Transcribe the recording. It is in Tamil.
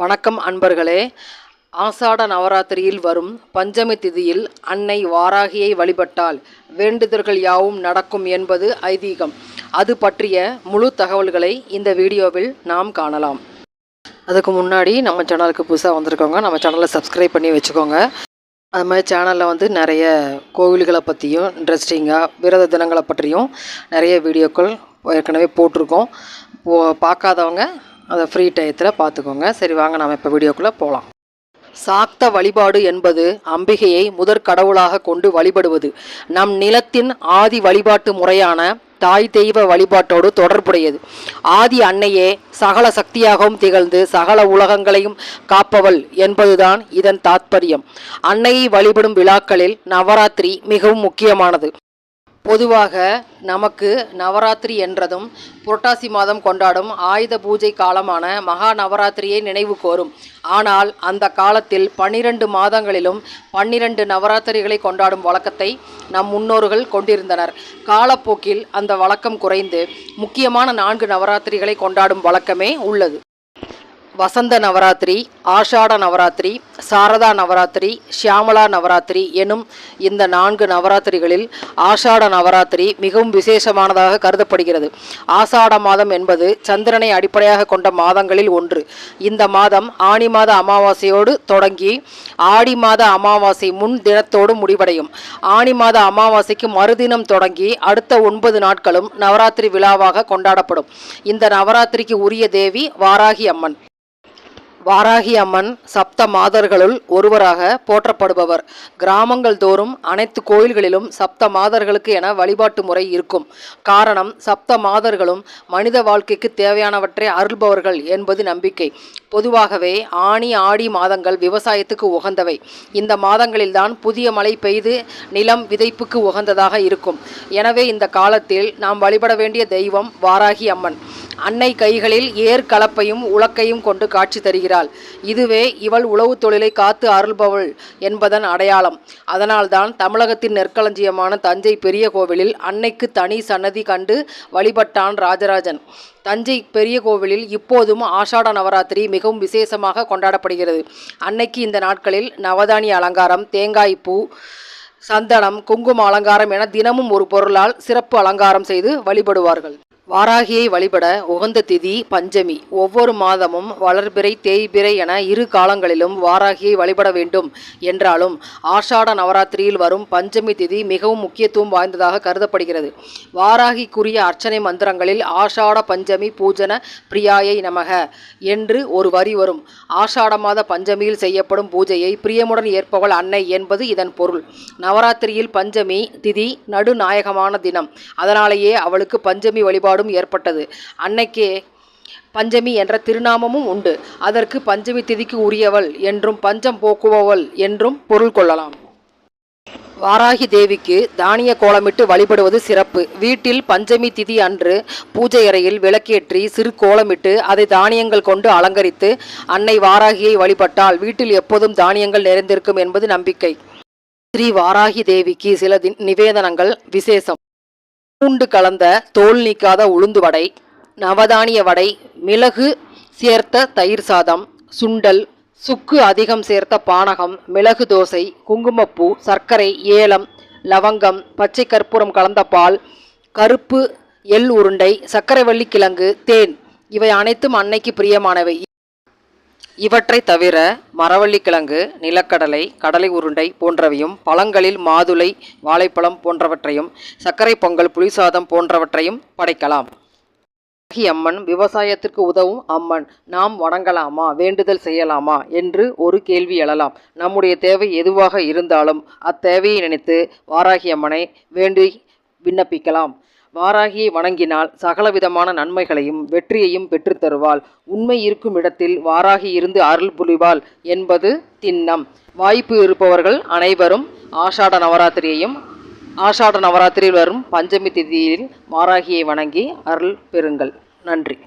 வணக்கம் அன்பர்களே. ஆசாட நவராத்திரியில் வரும் பஞ்சமி திதியில் அன்னை வாராகியை வழிபட்டால் வேண்டுதல்கள் யாவும் நடக்கும் என்பது ஐதீகம். அது பற்றிய முழு தகவல்களை இந்த வீடியோவில் நாம் காணலாம். அதுக்கு முன்னாடி நம்ம சேனலுக்கு புதுசாக வந்திருக்கோங்க நம்ம சேனலை சப்ஸ்கிரைப் பண்ணி வச்சுக்கோங்க. அது மாதிரி சேனலில் வந்து நிறைய கோவில்களை பற்றியும் இன்ட்ரெஸ்டிங்காக விரத தினங்களை பற்றியும் நிறைய வீடியோக்கள் ஏற்கனவே போட்டிருக்கோம். போ பார்க்காதவங்க அதை ஃப்ரீ டயத்தில் பார்த்துக்கோங்க சரி வாங்க நாம் இப்போ வீடியோக்குள்ளே போகலாம் சாக்த வழிபாடு என்பது அம்பிகையை முதற் கடவுளாக கொண்டு வழிபடுவது. நம் நிலத்தின் ஆதி வழிபாட்டு முறையான தாய் தெய்வ வழிபாட்டோடு தொடர்புடையது. ஆதி அன்னையே சகல சக்தியாகவும் திகழ்ந்து சகல உலகங்களையும் காப்பவள் என்பதுதான் இதன் தாத்பரியம். அன்னையை வழிபடும் விழாக்களில் நவராத்திரி மிகவும் முக்கியமானது. பொதுவாக நமக்கு நவராத்திரி என்றதும் புரட்டாசி மாதம் கொண்டாடும் ஆயுத பூஜை காலமான மகா நவராத்திரியை நினைவு கோரும். ஆனால் அந்த காலத்தில் பன்னிரண்டு மாதங்களிலும் பன்னிரண்டு நவராத்திரிகளை கொண்டாடும் வழக்கத்தை நம் முன்னோர்கள் கொண்டிருந்தனர். காலப்போக்கில் அந்த வழக்கம் குறைந்து முக்கியமான நான்கு நவராத்திரிகளை கொண்டாடும் வழக்கமே உள்ளது. வசந்த நவராத்திரி ஆஷாட நவராத்திரி சாரதா நவராத்திரி ஷியாமலா நவராத்திரி எனும் இந்த நான்கு நவராத்திரிகளில் ஆஷாட நவராத்திரி மிகவும் விசேஷமானதாக கருதப்படுகிறது. ஆஷாட மாதம் என்பது சந்திரனை அடிப்படையாக கொண்ட மாதங்களில் ஒன்று. இந்த மாதம் ஆணி மாத அமாவாசையோடு தொடங்கி ஆடி மாத அமாவாசை முன் தினத்தோடு முடிவடையும். ஆணி மாத அமாவாசைக்கு மறுதினம் தொடங்கி அடுத்த ஒன்பது நாட்களும் நவராத்திரி விழாவாக கொண்டாடப்படும். இந்த நவராத்திரிக்கு உரிய தேவி வாராகி அம்மன். வாராகி அம்மன் சப்த மாதர்களுள் ஒருவராக போற்றப்படுபவர். கிராமங்கள் தோறும் அனைத்து கோயில்களிலும் சப்த மாதர்களுக்கு என வழிபாட்டு முறை இருக்கும். காரணம் சப்த மாதர்களும் மனித வாழ்க்கைக்கு தேவையானவற்றை அருள்பவர்கள் என்பது நம்பிக்கை. பொதுவாகவே ஆணி ஆடி மாதங்கள் விவசாயத்துக்கு உகந்தவை. இந்த மாதங்களில்தான் புதிய மழை பெய்து நிலம் விதைப்புக்கு உகந்ததாக இருக்கும். எனவே இந்த காலத்தில் நாம் வழிபட வேண்டிய தெய்வம் வாராகி அம்மன். அன்னை கைகளில் ஏர் கலப்பையும் உலக்கையும் கொண்டு காட்சி தருகிறாள். இதுவே இவள் உளவு தொழிலை காத்து அருள்பவள் என்பதன் அடையாளம். அதனால்தான் தமிழகத்தின் நெற்களஞ்சியமான தஞ்சை பெரிய கோவிலில் அன்னைக்கு தனி சன்னதி கண்டு வழிபட்டான் ராஜராஜன். தஞ்சை பெரிய கோவிலில் இப்போதும் ஆஷாட நவராத்திரி மிகவும் விசேஷமாக கொண்டாடப்படுகிறது. அன்னைக்கு இந்த நாட்களில் நவதானி அலங்காரம் தேங்காய் பூ சந்தனம் குங்கும அலங்காரம் என தினமும் ஒரு பொருளால் சிறப்பு அலங்காரம் செய்து வழிபடுவார்கள். வாராகியை வழிபட உகந்த திதி பஞ்சமி. ஒவ்வொரு மாதமும் வளர்பிறை தேய்பிறை என இரு காலங்களிலும் வாராகியை வழிபட வேண்டும் என்றாலும் ஆஷாட நவராத்திரியில் வரும் பஞ்சமி திதி மிகவும் முக்கியத்துவம் வாய்ந்ததாக கருதப்படுகிறது. வாராகிக்குரிய அர்ச்சனை மந்திரங்களில் ஆஷாட பஞ்சமி பூஜன பிரியாயை நமக என்று ஒரு வரி வரும். ஆஷாட மாத பஞ்சமியில் செய்யப்படும் பூஜையை பிரியமுடன் ஏற்பவள் அன்னை என்பது இதன் பொருள். நவராத்திரியில் பஞ்சமி திதி நடுநாயகமான தினம். அதனாலேயே அவளுக்கு பஞ்சமி வழிபாடு வழிபாடும் ஏற்பட்டது. அன்னைக்கே பஞ்சமி என்ற திருநாமமும் உண்டு. அதற்கு பஞ்சமி திதிக்கு உரியவள் என்றும் பஞ்சம் போக்குபவள் என்றும் பொருள் கொள்ளலாம். வாராகி தேவிக்கு தானிய கோலமிட்டு வழிபடுவது சிறப்பு. வீட்டில் பஞ்சமி திதி அன்று பூஜை அறையில் விளக்கேற்றி சிறு கோலமிட்டு அதை தானியங்கள் கொண்டு அலங்கரித்து அன்னை வாராகியை வழிபட்டால் வீட்டில் எப்போதும் தானியங்கள் நிறைந்திருக்கும் என்பது நம்பிக்கை. ஸ்ரீ வாராகி தேவிக்கு சில நிவேதனங்கள் விசேஷம். பூண்டு கலந்த தோல் நீக்காத உளுந்து வடை நவதானிய வடை மிளகு சேர்த்த தயிர் சாதம் சுண்டல் சுக்கு அதிகம் சேர்த்த பானகம் மிளகு தோசை குங்குமப்பூ சர்க்கரை ஏலம் லவங்கம் பச்சை கற்பூரம் கலந்த பால் கருப்பு எள் உருண்டை சர்க்கரைவள்ளி கிழங்கு தேன். இவை அனைத்தும் அன்னைக்கு பிரியமானவை. இவற்றை தவிர மரவள்ளிக்கிழங்கு நிலக்கடலை கடலை உருண்டை போன்றவையும் பழங்களில் மாதுளை வாழைப்பழம் போன்றவற்றையும் சர்க்கரை பொங்கல் புளிசாதம் போன்றவற்றையும் படைக்கலாம். அம்மன் விவசாயத்திற்கு உதவும் அம்மன் நாம் வணங்கலாமா வேண்டுதல் செய்யலாமா என்று ஒரு கேள்வி எழலாம். நம்முடைய தேவை எதுவாக இருந்தாலும் அத்தேவையை நினைத்து வாராகி அம்மனை வேண்டி விண்ணப்பிக்கலாம். வாராகியை வணங்கினால் சகலவிதமான நன்மைகளையும் வெற்றியையும் பெற்றுத்தருவாள். உண்மை இருக்கும் இடத்தில் வாராகி இருந்து அருள் புரிவாள் என்பது திண்ணம். வாய்ப்பு இருப்பவர்கள் அனைவரும் ஆஷாட நவராத்திரியையும் ஆஷாட நவராத்திரியில் வரும் பஞ்சமி திதியில் வாராகியை வணங்கி அருள் பெறுங்கள். நன்றி.